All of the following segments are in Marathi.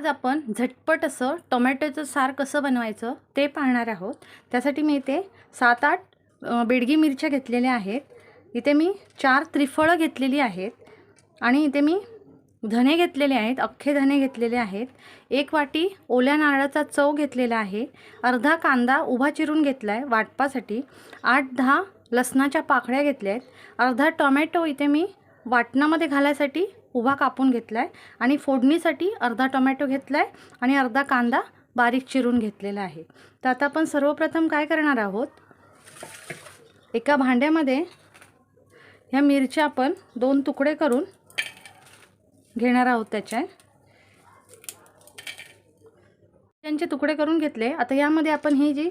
आज आपण झटपट असं टोमॅटोचं सार कसं बनवायचं ते पाहणार आहोत. त्यासाठी मी इथे सात आठ बेडगी मिरच्या घेतलेल्या आहेत. इथे मी चार त्रिफळं घेतलेली आहेत आणि इथे मी धने घेतलेले आहेत अख्खे धने घेतलेले आहेत. एक वाटी ओल्या नारळाचा चव घेतलेला आहे. अर्धा कांदा उभा चिरून घेतला आहे वाटपासाठी. आठ दहा लसणाच्या पाकळ्या घेतल्या आहेत अर्धा टोमॅटो इथे मी वाटणामध्ये घालायसाठी उभा कापून घेतला आहे आणि फोडणीसाठी अर्धा टोमॅटो घेतला आहे आणि अर्धा कांदा बारीक चिरून घेतलेला आहे. तर आता आपण सर्वप्रथम काय करणार आहोत? एका भांड्यामध्ये ह्या मिरच्या आपण दोन तुकडे करून घेणार आहोत त्याचे त्यांचे तुकडे करून घेतले. आता यामध्ये आपण ही जी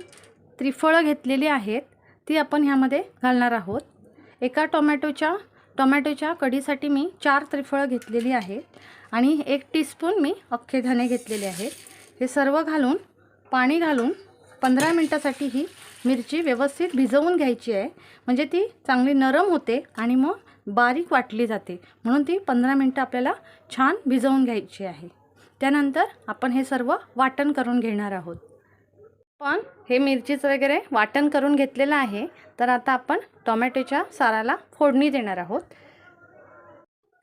त्रिफळं घेतलेली आहेत ती आपण ह्यामध्ये घालणार आहोत. एका टोमॅटोच्या टोमॅटोच्या कढीसाठी मी चार त्रिफळं घेतलेली आहेत आणि एक टीस्पून मी अख्खे धने घेतलेले आहे हे सर्व घालून पाणी घालून पंधरा मिनटासाठी ही मिरची व्यवस्थित भिजवून घ्यायची आहे. म्हणजे ती चांगली नरम होते आणि मग बारीक वाटली जाते. म्हणून ती पंधरा मिनटं आपल्याला छान भिजवून घ्यायची आहे. त्यानंतर आपण हे सर्व वाटण करून घेणार आहोत. पण हे मिरचीचं वगैरे वाटण करून घेतलेलं आहे. तर आता आपण टोमॅटोच्या साराला फोडणी देणार आहोत.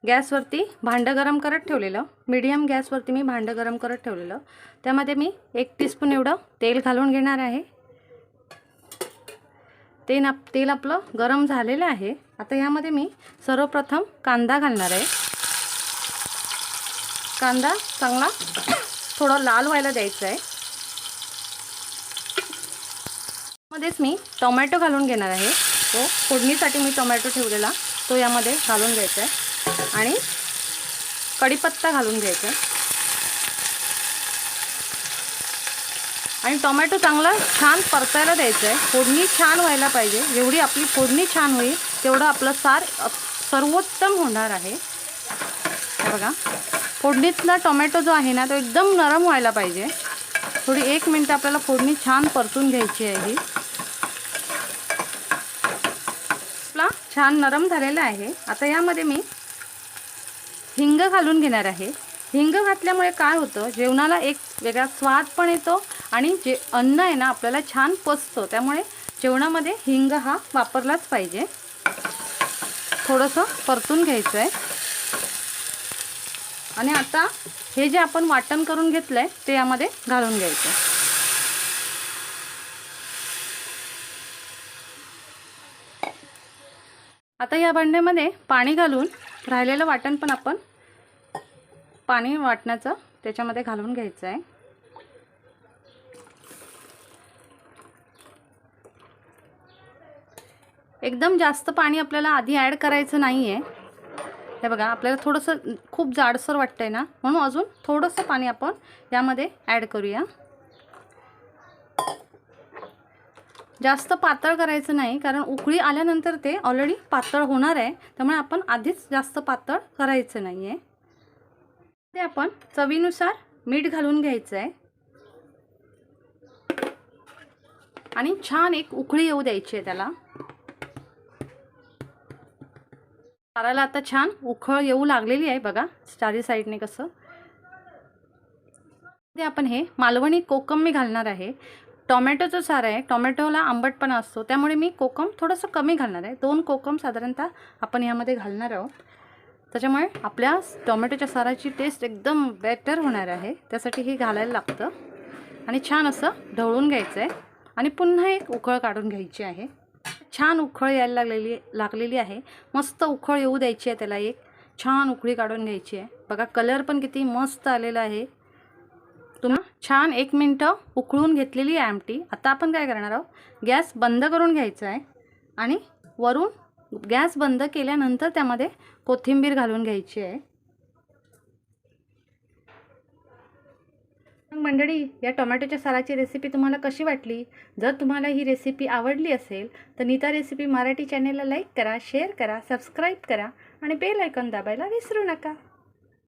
गॅसवरती भांडं गरम करत ठेवलेलं. मीडियम गॅसवरती मी भांडं गरम करत ठेवलेलं. त्यामध्ये मी एक टीस्पून एवढं तेल घालून घेणार आहे. ते ना तेल आपलं गरम झालेलं आहे. आता यामध्ये मी सर्वप्रथम कांदा घालणार आहे. कांदा चांगला थोडा लाल व्हायला द्यायचा आहे. मध्येच मी टोमॅटो घालून घेणार आहे. तो फोडणीसाठी मी टोमॅटो ठेवलेला तो यामध्ये घालून घ्यायचा आहे. आणि कढीपत्ता घालून घ्यायचा आहे. आणि टोमॅटो चांगला छान परतायला द्यायचं आहे. फोडणी छान व्हायला पाहिजे. जेवढी आपली फोडणी छान होईल तेवढं आपलं सार सर्वोत्तम होणार आहे. बघा. फोडणीतला टोमॅटो जो आहे ना तो एकदम नरम व्हायला पाहिजे. थोडी एक मिनटं आपल्याला फोडणी छान परतून घ्यायची आहे ही आपला छान नरम झालेला आहे. आता यामध्ये मी हिंग घालून घेणार आहे. हिंग घातल्यामुळे काय होतं जेवणाला एक वेगळा स्वाद पण येतो आणि जे अन्न आहे ना आपल्याला छान पचतं. त्यामुळे जेवणामध्ये हिंग हा वापरलाच पाहिजे. थोडंसं परतून घ्यायचं आहे आणि आता हे जे आपण वाटण करून घेतलं आहे ते यामध्ये घालून घ्यायचं. आता या भांड्यामध्ये पाणी घालून राहिलेलं वाटण पण आपण पाणी वाटण्याचं त्याच्यामध्ये घालून घ्यायचं आहे. एकदम जास्त पाणी आपल्याला आधी ॲड करायचं नाही आहे हे बघा आपल्याला थोडंसं खूप जाडसर वाटतं आहे ना? म्हणून अजून थोडंसं पाणी आपण यामध्ये ॲड करूया. जास्त पातळ करायचं नाही कारण उकळी आल्यानंतर ते ऑलरेडी पातळ होणार आहे. त्यामुळे आपण आधीच जास्त पातळ करायचं नाही आहे ते आपण चवीनुसार मीठ घालून घ्यायचं आहे आणि छान एक उकळी येऊ द्यायची आहे त्याला. चाराला आता छान उखळ येऊ लागलेली आहे बघा चारी साईडने कसं. ते आपण हे मालवणी कोकम मी घालणार आहे. टोमॅटोचं सार आहे. टोमॅटोला आंबटपणा असतो. त्यामुळे मी कोकम थोडंसं कमी घालणार आहे. दोन कोकम साधारणतः आपण यामध्ये घालणार आहोत. त्याच्यामुळे आपल्या टोमॅटोच्या साराची टेस्ट एकदम बेटर होणार आहे. त्यासाठी हे घालायला लागतं. आणि छान असं ढवळून घ्यायचं आहे. आणि पुन्हा एक उकळ काढून घ्यायची आहे. छान उखळ यायला लागलेली लागलेली आहे. मस्त उखळ येऊ द्यायची आहे त्याला एक. छान उकळी काढून घ्यायची आहे. बघा कलर पण किती मस्त आलेला आहे. तुम्हा छान एक मिनटं उकळून घेतलेली आहे आमटी. आता आपण काय करणार आहोत? गॅस बंद करून घ्यायचा आहे आणि वरून गॅस बंद केल्यानंतर त्यामध्ये कोथिंबीर घालून घ्यायची आहे. मग मंडळी या टोमॅटोच्या साराची रेसिपी तुम्हाला कशी वाटली? जर तुम्हाला ही रेसिपी आवडली असेल तर नीता रेसिपी मराठी चॅनेलला लाईक करा शेअर करा सबस्क्राईब करा आणि बेल आयकॉन दाबायला विसरू नका.